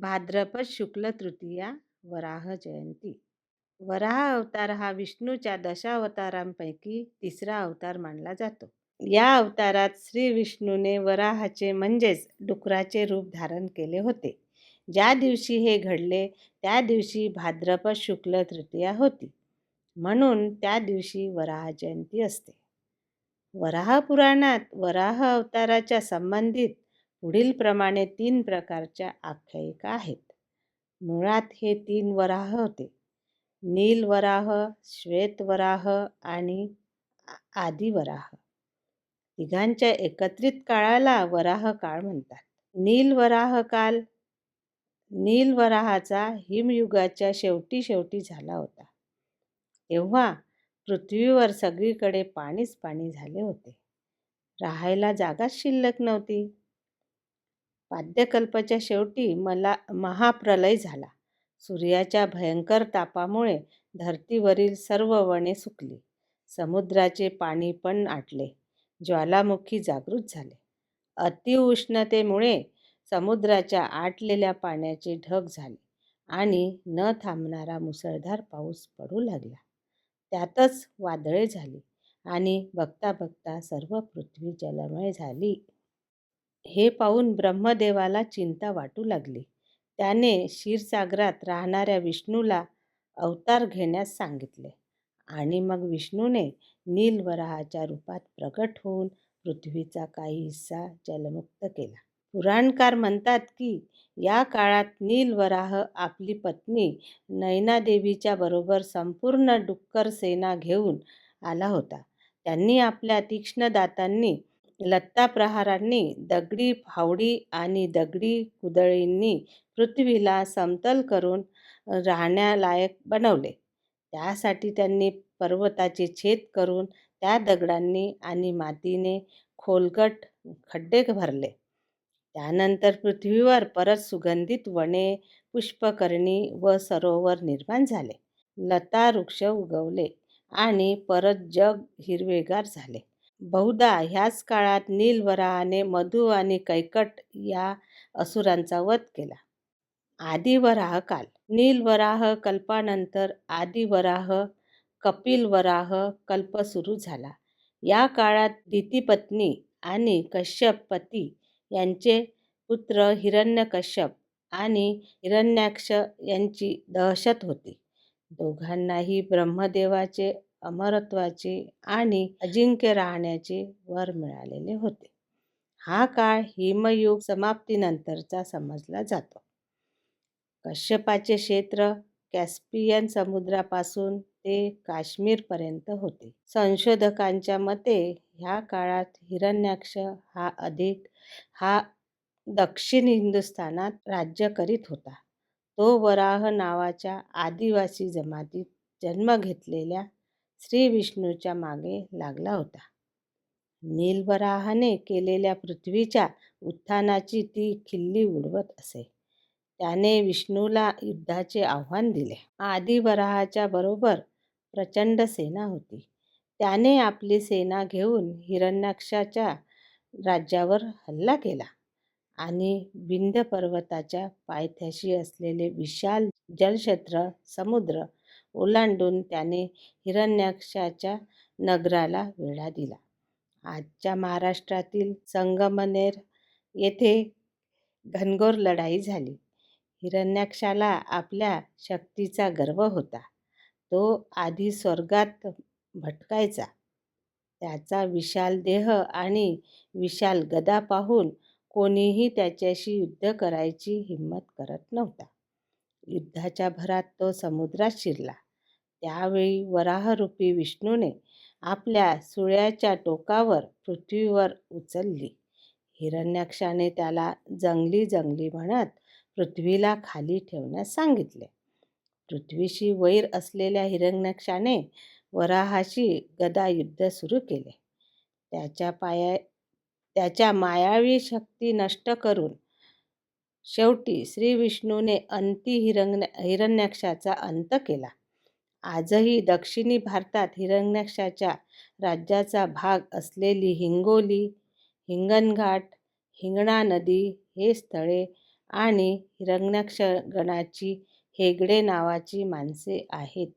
भाद्रपद शुक्ल तृतीया वराह जयंती. वराह अवतार हा विष्णूच्या दशावतारांपैकी तिसरा अवतार मानला जातो. या अवतारात श्री विष्णूने वराहाचे म्हणजेच डुकराचे रूप धारण केले होते. ज्या दिवशी हे घडले त्या दिवशी भाद्रपद शुक्ल तृतीया होती. म्हणून त्या दिवशी वराह जयंती असते. वराह पुराणात वराह अवताराच्या संबंधित पुढील प्रमाणे तीन प्रकारच्या आख्यायिका आहेत. मुळात हे तीन वराह होते. नील वराह श्वेत वराह आणि आदिवराह तिघांच्या एकत्रित काळाला वराह काळ म्हणतात. नील वराह काल नील वराहाचा हिमयुगाच्या शेवटी शेवटी झाला होता. तेव्हा पृथ्वीवर सगळीकडे पाणीच पाणी झाले होते. राहायला जागाच शिल्लक नव्हती. पाद्यकल्पाच्या शेवटी मला महाप्रलय झाला. सूर्याच्या भयंकर तापामुळे धर्तीवरील सर्व वने सुकली. समुद्राचे पाणी पण आटले. ज्वालामुखी जागृत झाले. अतिउष्णतेमुळे समुद्राच्या आटलेल्या पाण्याचे ढग झाले आणि न थांबणारा मुसळधार पाऊस पडू लागला. त्यातच वादळे झाली आणि बघता बघता सर्व पृथ्वी जलमय झाली. हे पाहून ब्रह्मदेवाला चिंता वाटू लागली. त्याने क्षीरसागरात राहणाऱ्या विष्णूला अवतार घेण्यास सांगितले आणि मग विष्णूने नीलवराहाच्या रूपात प्रकट होऊन पृथ्वीचा काही हिस्सा जलमुक्त केला. पुराणकार म्हणतात की या काळात नीलवराह आपली पत्नी नैनादेवीच्या बरोबर संपूर्ण डुक्कर सेना घेऊन आला होता. त्यांनी आपल्या तीक्ष्ण दातांनी लत्ता प्रहारांनी दगडी फावडी आणि दगडी कुदळींनी पृथ्वीला समतल करून राहण्यालायक बनवले. त्यासाठी त्यांनी पर्वताचे छेद करून त्या दगडांनी आणि मातीने खोलगट खड्डे भरले. त्यानंतर पृथ्वीवर परत सुगंधित वने पुष्पकर्णी व सरोवर निर्माण झाले. लता वृक्ष उगवले आणि परत जग हिरवेगार झाले. बहुधा ह्याच काळात नीलवराहाने मधु आणि कैकट या असुरांचा वध केला. आदिवराह काल. नीलवराह कल्पानंतर आदिवराह कपिलवराह कल्प सुरू झाला. या काळात दितीपत्नी आणि कश्यप पती यांचे पुत्र हिरण्यकश्यप आणि हिरण्याक्ष यांची दहशत होती. दोघांनाही ब्रह्मदेवाचे अमरत्वाचे आणि अजिंक्य राहण्याचे वर मिळालेले होते. हा काळ हिमयुग समाप्तीनंतरचा समजला जातो. कश्यपाचे क्षेत्र कॅस्पियन समुद्रापासून ते काश्मीरपर्यंत होते. संशोधकांच्या मते ह्या काळात हिरण्याक्ष हा अधिक हा दक्षिण हिंदुस्थानात राज्य करीत होता. तो वराह नावाच्या आदिवासी जमातीत जन्म घेतलेल्या श्री विष्णूच्या मागे लागला होता. नीलबराहाने केलेल्या पृथ्वीच्या उत्थानाची ती खिल्ली उडवत असे. त्याने विष्णूला युद्धाचे आव्हान दिले. आदिवराहाच्या बरोबर प्रचंड सेना होती. त्याने आपली सेना घेऊन हिरण्याक्षाच्या राज्यावर हल्ला केला आणि विंध्य पर्वताच्या पायथ्याशी असलेले विशाल जलक्षेत्र समुद्र ओलांडून त्याने हिरण्याक्षाच्या नगराला वेढा दिला. आजच्या महाराष्ट्रातील संगमनेर येथे घनघोर लढाई झाली. हिरण्याक्षाला आपल्या शक्तीचा गर्व होता. तो आधी स्वर्गात भटकायचा. त्याचा विशाल देह आणि विशाल गदा पाहून कोणीही त्याच्याशी युद्ध करायची हिंमत करत नव्हता. युद्धाच्या भरात तो समुद्रात शिरला. त्यावेळी वराहरूपी विष्णूने आपल्या सुळ्याच्या टोकावर पृथ्वीवर उचलली. हिरण्याक्षाने त्याला जंगली जंगली म्हणत पृथ्वीला खाली ठेवण्यास सांगितले. पृथ्वीशी वैर असलेल्या हिरण्याक्षाने वराहाशी गदा युद्ध सुरू केले. त्याच्या पाया त्याच्या मायावी शक्ती नष्ट करून शेवटी श्री विष्णूने अंती हिरण्य हिरण्याक्षाचा अंत केला. आजही दक्षिणी भारतात हिरण्याक्षाच्या राज्याचा भाग असलेली हिंगोली हिंगणघाट हिंगणा नदी हे स्थळे आणि हिरण्याक्ष गणाची हेगडे नावाची माणसे आहेत.